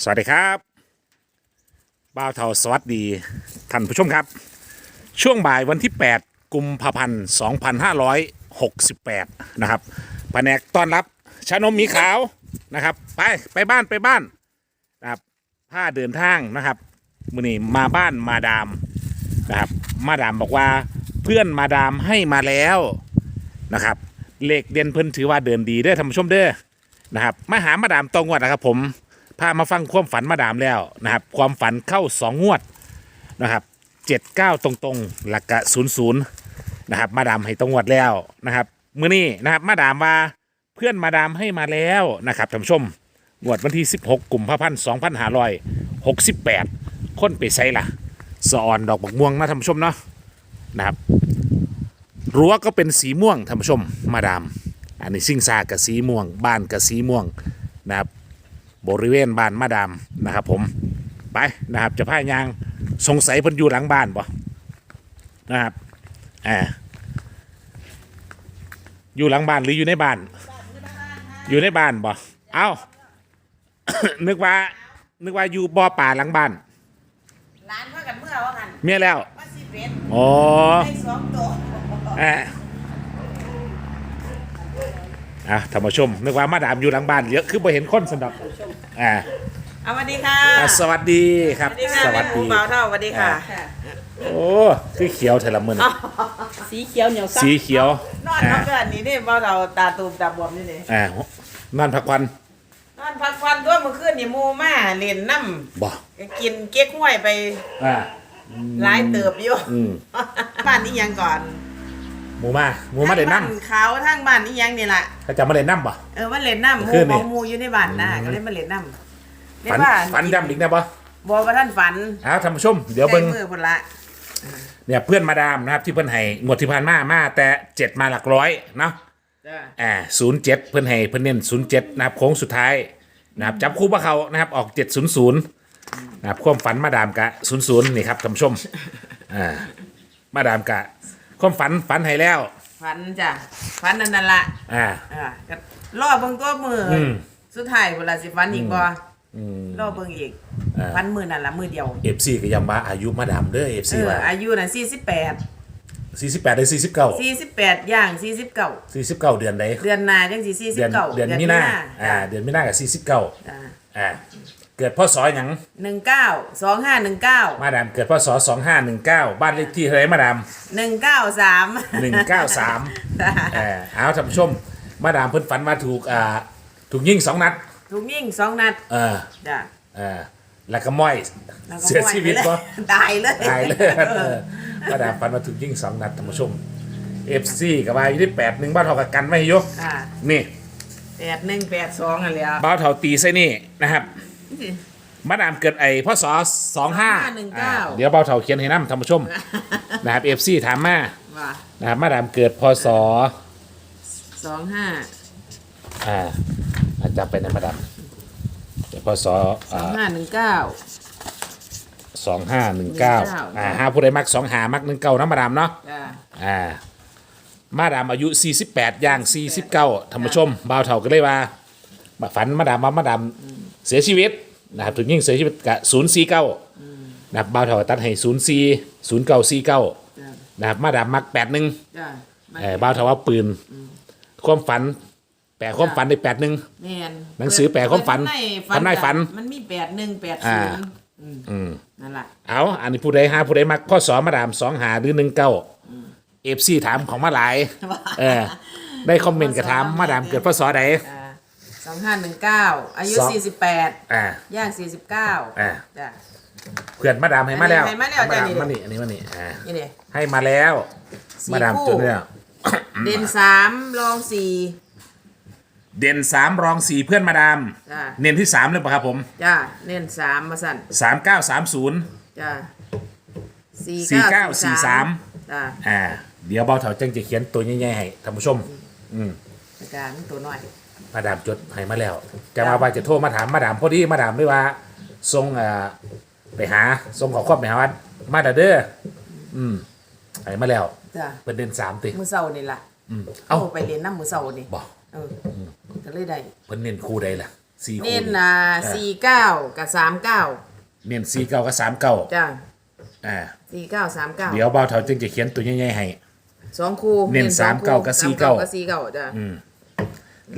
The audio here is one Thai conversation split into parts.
สวัสดีครับบ่าวเทาสวัสดีท่านผู้ชมครับ ช่วงบ่ายวันที่ 8 กุมภาพันธ์2568 นะครับแผนกต้อนรับชานมหมีขาวนะครับ ไปไปบ้านไปบ้านนะครับผ้าเดินทางนะครับมือนี้มาบ้านมาดามนะครับ มาดามบอกว่าเพื่อนมาดามให้มาแล้วนะครับเลขเด่นเพิ่นถือว่าเดินดีเด้อท่านผู้ชมเด้อนะครับมาหามาดามตองวดนะครับผม พามาฟังความฝันมาดามแล้วนะครับ ความฝันเข้าสองงวดนะครับเจ็ดเก้าตรงๆ หลักกะศูนย์ศูนย์นะครับ มาดามให้ตรงงวดแล้วนะครับมื้อนี้นะครับมาดามว่าเพื่อนมาดามให้มาแล้วนะครับท่านผู้ชมงวดวันที่ 16กุมภาพันธ์2568คนไปใส่ละสะออนดอกบักม่วงนะท่านผู้ชมเนาะนะครับรั้วก็เป็นสีม่วงท่านผู้ชมมาดาม อันนี้ซิ่งซากับสีม่วง บ้านกับสีม่วงนะครับ บริเวณบ้านมาดามนะครับ ผมไปนะครับจะพายางสงสัยเพิ่นอยู่หลังบ้านบ่นะครับอ่าอยู่หลังบ้านหรืออยู่ในบ้าน อยู่ในบ้านบ่เอ้านึกว่า นึกว่าอยู่บ่อป่าหลังบ้านร้านพากันเมื่อว่ากันเมียแล้วว่าสิเป็ดอ๋อได้สองตัวอ่า อะท่านผู้ชมนึกว่ามาดามอยู่หลังบ้านเยอะคือบ่เห็นคนสำหรับอ่าเอาสวัสดีค่ะอะสวัสดีครับสวัสดีค่ะแม่หมูเบาเท่าสวัสดีค่ะโอ้คือเขียวเทละมือนสีเขียวเหนียวซับสีเขียวนอนอ่าพักกันนี่นี่เบาเท่าตาตูมตาบวมนี่นี่อ่านอนพักผ่อนนอนพักฟันตัวเมื่อคืนนี่หมูมาเล่นน้บ่ำก็กินเก๊กห้วยไปอ่าหลายเติบอยู่อืมบ้านนี้ยังก่อน หมูมาหมูมาได้บ้านน้ำขาวทั้งบ้านนี้ยังนี่แหละเขาจะมาได้น้ำบ่เออมาเล่นน้ำหเมื่อคืนนี่มูของหมูอยู่ในบ้านนะก็เลยมาเล่นน้ำเรียฝักนว่าฝันย้ำอีกนะบ่บอกว่าท่านฝันอ้าวท่านผู้ชมเดี๋ยวเบิ่งใช้มือคนละเนี่ยเพื่อนมาดามนะครับที่เพิ่นให้งวดที่ผ่านมามาแต่เจ็ดมาหลักร้อยเนาะจ้ะอ่าศูนย์เจ็ดเพิ่นให้เพิ่นเน้นศูนย์เจ็ดนะครับโค้งสุดท้ายนะครับจับคู่พวกเขานะครับออกเจ็ดศูนย์ศูนย์นะครับความฝันมาดามกะศูนย์ศูนย์นี่ครับท่านผู้ชมอ่ามาดามกะ ความฝันฝันให้แล้ว ฝันจ้ะฝันนั่นนั่นละอ่า อ่าก็รอเบิ่งตัวมืออมสุดท้ายเวลาสิฟันอีกบ่อืม รอเบิ่งอีกอ่าฟันมือนั่นละมือเดียว เอฟซีก็ย้ำว่าอายุมาดามเด้อเอฟเอซีอว่าอายุน่ะ48 สี่สิบแปดหรือสี่สิบเก้า48ย่าง49 สี่สิบเก้าเดือนใดเดือนหน้าจังสิเดือน49เดือนมีนาอ่า เดือนมีนากับสี่สิบเก้า จ้ะ อ่าเกิดพ่อสอหยัง19 2519มาดามเกิดพ่อสอสองห้าหนึ่งเก้าบ้านเลขที่เท่าไหรมาดาม193หนึ่งเก้าสามเออเอาท่านผู้ชม มาดามเพิ่นฝันว่าถูกอ่าถูกยิงสองนัดถูกยิง2นัดเออจ้ะเออแล้วก็ม้อยแล้วก็เสียชีวิตปล่บ่อยไปเลยตายเลยตายเลยเออมาดามฝันว่าถูกยิงสองนัดท่านผู้ชมเอฟซีกับว่าอยู่ที่แปดหนึ่งบ้านเท่ากับกันไม่ให้ยกอ่านี่ 8182อันแล้วบ้านเท่าตีใส่นี่นะครับมาดามเกิดไอ้พ่อสอสองห้า2519เดี๋ยวเบาเท่าเขียนให้น้ำท่านผู้ชมนะครับเอฟซีถามมาว่านะครับมาดามเกิดพศ25อ่าอาจจะไปในมาดามเกิดพศอ่า2519สองห้าหนึ่งเก้า19อ่าห้าผู้ใดมักสองหามักหนึ่งเก้านะมาดามเนาะจ้ะอ่า มาดามอายุ 48 ย่าง 49ท่านผู้ชมบ่าวเท่าก็เลยว่ามาฝันมาดามว่ามาดามเสียชีวิตนะครับถึงยิ่งเสียชีวิตกะ049นะครับบ่าวเท่าก็ตัดให้04 0949จ้ะนะครับมาดามมัก81จ้ะเออบ่าวเท่าว่าปืน ความฝัน แปลความฝันใน81 แม่นหนังสือแปลความฝันฝันฝันได้ฝันมันมีแปดหนึ่งแปดอ่าศูนย์อืมนั่นแหละเอาอันนี้ผู้ใดหาผู้ใดมักพ่อสอมาดามสองหาหรือหนึ่งเก้า เอฟซีถามของมาหลาย เออ ได้คอมเมนต์กระถามมาดามเกิดพ่อสอใด สองห้าหนึ่งเก้าอายุสอง สี่สิบแปดอ่า ย่างสี่สิบเก้าอ่า จ้ะ เพื่อนมาดามให้มาแล้วให้มาแล้วมาดามจ้ะนี่ มานี่อันนี้มานี่อ่านี่เนี่ย ให้มาแล้ว สี่มาดามคู่จนเนี่ยเด่นสามรองสี่ เด่นสามรองสี่เพื่อนมาดามจ้ะ เน้นที่สามเลยป่ะครับผมจ้ะ เน้นสามมาสั่นสามเก้าสามศูนย์ จ้ะสี่สี่เก้าสี่สาม จ้ะ อ่า เดี๋ยวเบาเถาจังจะเขียนตัวใหญ่ๆให้ท่านผู้ชม อืมอาจารย์ตัวหน่อย มาดามจดให้มาแล้ว จะมาว่าจะโทรมาถามมาดามพอดีมาดามไม่ว่าทรงเอ่อไปหาทรงขอความไปหาวัดมาดาเด้ออืมให้มาแล้วจ้ะเป็นเดือนสามติมือเสานี่ล่ะอืมเอาเอ้าไปเรียนน้ำมือเสานี่บอกเอออก็เลยได้เพิ่นเน้นคู่ใดล่ะสี่คูเน้นณอ่าสี่เก้ากับสามเก้าเน้นสี่เก้ากับสามเก้าจ้ะอ่าสี่เก้าสามเก้าเดี๋ยวเบาเถาจึงจะเขียนตัวใหญ่ๆให้ สองคู่เน้นสองสามเก้ากับสี่เก้ากับสี่เก้าจ้ะ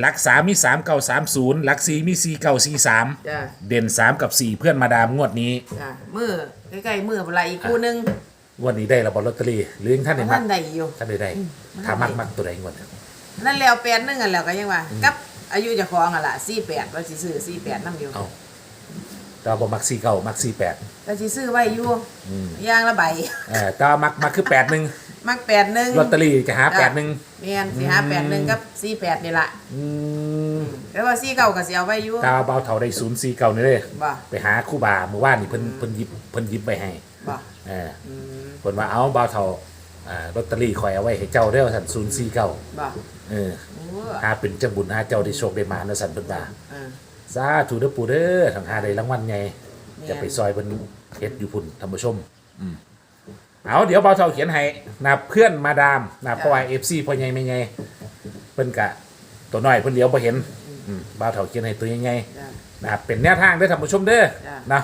หลักสามมีสามเก้าสามศูนย์หลักสี่มีสี่เก้าสี่สามจ้ะเด่นสามกับสี่เพื่อนมาดามงวดนี้จ้ะมือใกล้ๆมืออะไรอีกคู่หนึงงวดนี้ได้ระบอลลอตเตอรี่หรือยังท่านได้มัท่ากนใดอยู่ ท่านได้ได้ถ้ามักมักตัวใดงวดนี้นั่นแล้วแปดหนึงอะแล้วก็ยังว่ากับอายุเจะคลองอะล่ะสี่แปดว่าสิซื้อสี่แปดนั่งอยู่เอาแต่ว่าบ่มักสี่เก้ามักสี่แปดก็สิซื้อไว้อยู่อย่างละใบเออแต่ว่ามักมักคือแปดหนึ่ง มักแปดหนึ่งลอตเตอรี่จะหาแปดหนึ่ง เมียนสี่ห้าแปดหนึ่งกับสี่แปดนี่ละอืมแล้วว่าสี่เก้าก็สิเอาไว้อยู่ตาเบาเถาได้ศูนย์สี่เก้านี่เลย บ่ไปหาคู่บาเมื่อวานนี่เพิ่นเพิ่นหยิบเพิ่นหยิบไปให้บ่เออเพิ่นว่าเอาเบาเถาอ่าลอตเตอรี่คอยเอาไว้ให้เจ้าเด้อสั่นศูนย์สี่เก้าบ่เออโอ้หาเป็นจังบุญหาเจ้าได้โชคได้มานะสั่นเพิ่นว่าเออสาธุเด้อปู่เด้อทางหาได้รางวัลใหญ่แม่นจะไปซอยเพิ่นเฮ็ดอยู่พุ่นท่านผู้ชม อืม เอาเดี๋ยวเบาเถาเขียนให้นะเพื่อนมาดามนะเพราะว่า FC พ่อใหญ่แม่ใหญ่เพิ่นกะตัวน้อยเพิ่นเลี้ยวบ่เห็นอืมเบาเถาเขียนให้ตัวใหญ่จ้ะ ๆนะครับเป็นแนวทางเด้อท่านผู้ชมเด้อจ้ะ นะ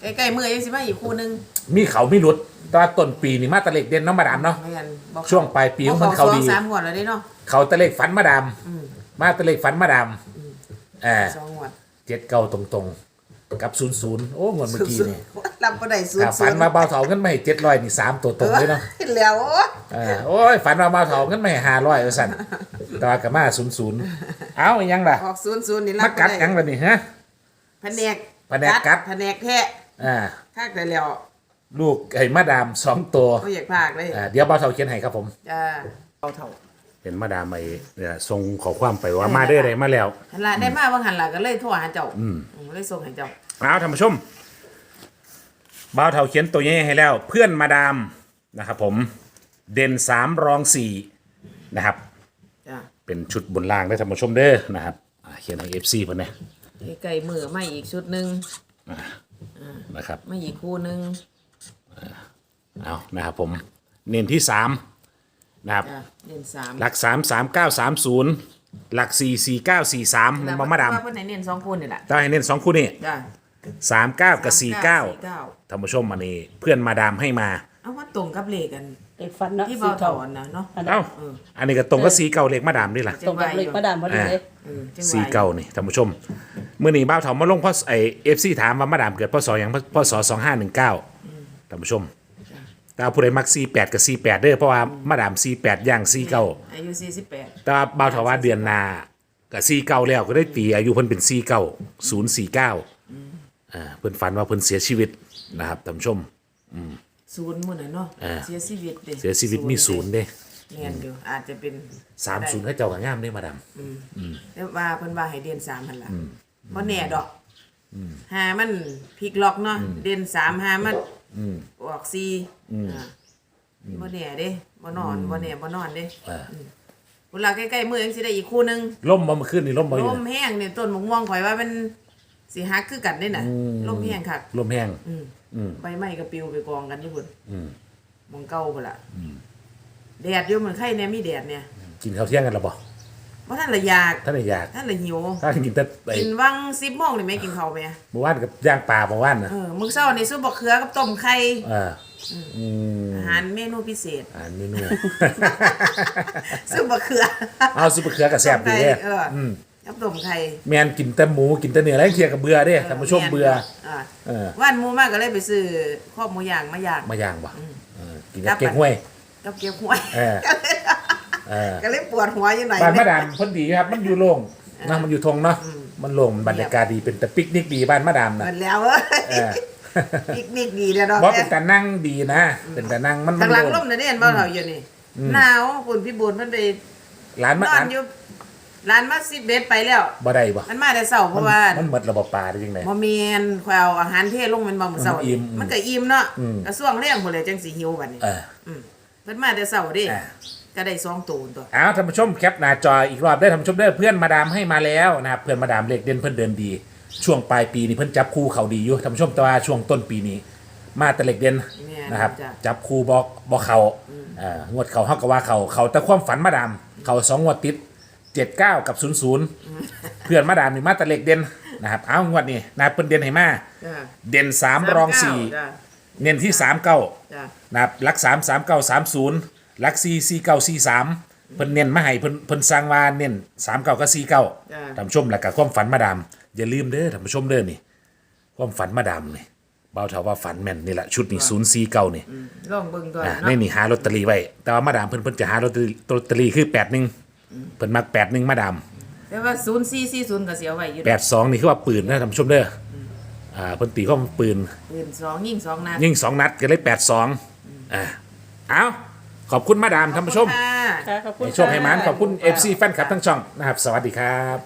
ใกล้ๆมือยังสิมาอีกคู่หนึงมีเขามีหลุดตอนต้นปีนี่มาตะเล็กเด่นเน้องมาดามเนาะแม่นบ่ช่วงปลายปีของมันเขาดีสองสามงวดแล้วเด้เนาะเขาตะเล็กฝันมาดาม อืมมาตะเล็กฝันมาดามเออสองงวดเจ็ดเก้าตรงๆ กับศูนย์ศูนย์โอ้เงินเมื่อกี้นี่รับบ่ได้ศูนถ้าย์ฝันมาเบาเถาเงินไม่เจ็ดร้อยนี่สามตัวตรงเลยเนาะเออแล้วโอ้เออโอ้ยฝันมาเบาเถาเงินไม่ห้าร้อยเออสั่นแต่ว่ากับมาศูนย์ศูนย์เอาอีกยังล่ะออกศูนย์ศูนย์นี่รัมาบบ่กัดได้ยังล่ะนี่ฮะแผนกแผนกกัดแผนกแท้อ่าคักได้แล้วลูกไอ้มาดามสองตัวบ่อยากพากเลยอ่าเดี๋ยวเบาเถาเขียนให้ครับผมจ้าเอาเท่าเห็นมาดามไอ้เนี่ยส่งขอความไปว่ามาได้ไรมาแล้วหันละได้มาว่าหันละก็เลยโทรหาเจ้าอืมเลยส่งให้เจ้า เอาท่านผู้ชมบ่าวเถาเขียนตัวนี้ให้แล้ว เพื่อนมาดามนะครับผมเด่นสามรองสี่นะครับ จ้าเป็นชุดบนล่างได้ท่านผู้ชมเด้อนะครับอ่าเขียนให้เอฟซีเพิ่นเนี่ยไก่มือไม่อีกชุดหนึ่งนะครับ ไม่อีกคู่หนึ่ง เอานะครับผมเน้นที่สามนะครับ จ้าเด่นสามหลักสามสามเก้าสามศูนย์หลักสี่สี่เก้าสี่สามมันบ่มาดามว่าเพื่อนไหนเน้นสองคู่นี่แหละต้องให้เน้นสองคู่นี่ จ้า สามเก้ากับสี่เก้าเก้าท่านผู้ชมอันนี้เพื่อนมาดามให้มา เอาว่าตรงกับเลขกัน เด็กฟันเนาะที่สีเบาเทาถอนนะเนาะ อันนั้นเอ้าอันนี้ก็ตรงกับสีเก่าเล็กมาดามด้วยล่ะ ตรงกับเล็กประดามพอดีเลย เออจังหวะสีเก่านี่ท่านผู้ชมเมื่อนี้บ้าวเถามาลงพ่อไอเอฟซีถามว่ามาดามเกิดพ่อสออย่างพ่อสอสองห้าหนึ่งเก้าท่านผู้ชมแต่ว่าผู้ใดมักซีแปดกับซีแปดเด้อเพราะว่ามาดามซีแปดย่างซีเก้าอายุสี่สิบแปดแต่ว่าบ้าวเถาว่าเดือนหนากับซีเก้าแล้วก็ได้ตีอายุเพิ่นเป็นซีเก้าศูนย์สี่เก้า อ่าเพิ่นฝันว่าเพิ่นเสียชีวิตนะครับท่านผู้ชม ศูนย์หมดเลยเนาะอ่า เสียชีวิตเด้เสียชีวิตมีศูนย์เด้เงียนอยู่อาจจะเป็นสามศูนย์ให้เจ้ากับงามเด้มาดามแต่ว่าเพิ่นว่าให้เด่นสามหันละเพราะแน่ดอกหามันพลิกล็อกเนาะเด่นสามหามันออกสี่อ่าบ่แน่เด้บ่นอนบ่แน่บ่นอนเด้อ่าเวลาใกล้ๆมือยังสิได้อีกคู่หนึงล่มบ่เมาขึ้นนี่ล่มบ่อลยู่มแห้งเนี่ยต้นมะม่วงข่อยว่ามัน สิหักคือกันได้น่ะลมแห้งคักล่มแห้งอืมอืมใบไม้ก็ปลิวไปกองกันอยู่พุ่นอืมหมองเก่าพุ่นล่ะแดดอยู่เหมือนไข่แน่มีแดดเนี่ยกินข้าวเที่ยงกันหรือเปล่าบ่ทันละอยากท่านได้อยากท่านละหิว ถ้ากินแต่ไอ้กินวัง10โมงนี่แม่กินข้าวแม่เมื่อวานกับย่างปลาเมื่อวานนะเออมื้อเช้านี่ซุปบักเขือกับต้มไข่เอออืมอาหารเมนูพิเศษ อ่านเมนู ซุปบักเขือ เอาซุปเปอร์เขือกับแซ่บดีเด้เอออ กับต้มไข่แมนกินแต่หมูกินแต่เนื้อแล้วเคียกับเบื่อเด้ท่านผู้ชมเบื่ออ่าเออว่านหมูมากก็เลยไปซื้อข้อหมูย่างมาย่าง มาย่างบ่เออกินครักับบเก๊กห้วยกับเกี๊ยวหวยเออเออก็เลยปวดหัวอยู่หน่อยบ้านมาดามเพิ่นดีครับ มันอยู่โล่งนะมันอยู่ทงเนาะมันโล่งบรรยากาศดีเป็นแต่ปิกนิกดีบ้านมาดามนะเปิดแล้วเอ้ยเออปิกนิกดีแล้วเนาะบ่เป็นแต่นั่งดีนะ เป็นแต่นั่งมันมัทานงหลังโล่ร่งมนะเนี่ยเห็นบ่เราอยู่นี่หนาวคุณพี่บุญมันไปร้านนมาอร้านนอยู่ ร้านมาสิบเบสไปแล้ว บ่ได้บ่มันมาแต่เช้าเพราะว่ามันหมดระบบปลาได้จังได๋บ่แม่นข่อยเอาอาหารเทลงมันบ่มื้อเช้ามันอิ่มมันก็อิ่มเนาะอืม กระส่วงเลี้ยงพุ่นเลยจังสิหิวบัดนี้เออ มเพิ่นมาแต่เช้าเด้อ่า ก็ได้สองตูนตัว เอาท่านผู้ชมแคปหน้าจออีกรอบได้อท่านผู้ชมได้อเพื่อนมาดามให้มาแล้วนะครับเพื่อนมาดามเลขเด่นเพื่อนเดินดี ช่วงปลายปีนี้เพื่อนจับคู่เขาดีอยู่ท่านผู้ชมแต่ว่าช่วงต้นปีนี้ มาแต่เลขเด่นแม่นนะครับจ้ะ จับคู่บอกบอกเขาอ่างวดเขาเฮาก็ว่าเขาเขาแต่ความฝันมาดามเขาสองงวดติด เจ็ดเก้ากับศูนย์ศูนย์เพื่อนมาดามนี่มาแต่เลขเด่นนะครับ เอางวดนี้นะครับเพิ่นเด่นให้มาจ้ะเด่นสามรองสี่จ้ะเน้นที่สามเก้าจ้ะนะครับลักสามสามเก้าสามศูนย์ลักสี่สี่เก้าสี่สามเพิ่นเน้นมาให้เพิ่นเพิ่นสร้างว่าเน้นสามเก้ากับสี่เก้าจ้ะท่านผู้ชมแล้วก็ความฝันมาดาม อย่าลืมเด้อท่านผู้ชมเด้อนี่ ความฝันมาดามนี่เบาเท่าว่าฝันแม่นนี่แหละชุดนี้ศูนย์สี่เก้านี่ ลองเบิ่งตัวอะเนาะ นี่นี่หาลอตเตอรี่ไว้ แต่ว่ามาดามเพิ่นเพิ่นจะหาลอตเตอรี่ลอตเตอรี่คือแปดหนึ่ง เพิ่นมักแปดหนึ่งมาดามแต่ว่า0440ก็สิเอาไว้อยู่แปดสองนี่คือว่าปืนนะท่านผู้ชมเด้ออ่าเพิ่นตีข้อมนปืน ปืนสองยิงสองนัดยิงสองนัดก็เลยแปดสองอ่าเอาขอบคุณมาดามท่านผู้ชมค่ะค่ะขอบคุณให้โชคให้หมานขอบคุณค่ะ FC แฟนคลับทั้งช่องนะครับ สวัสดีครับ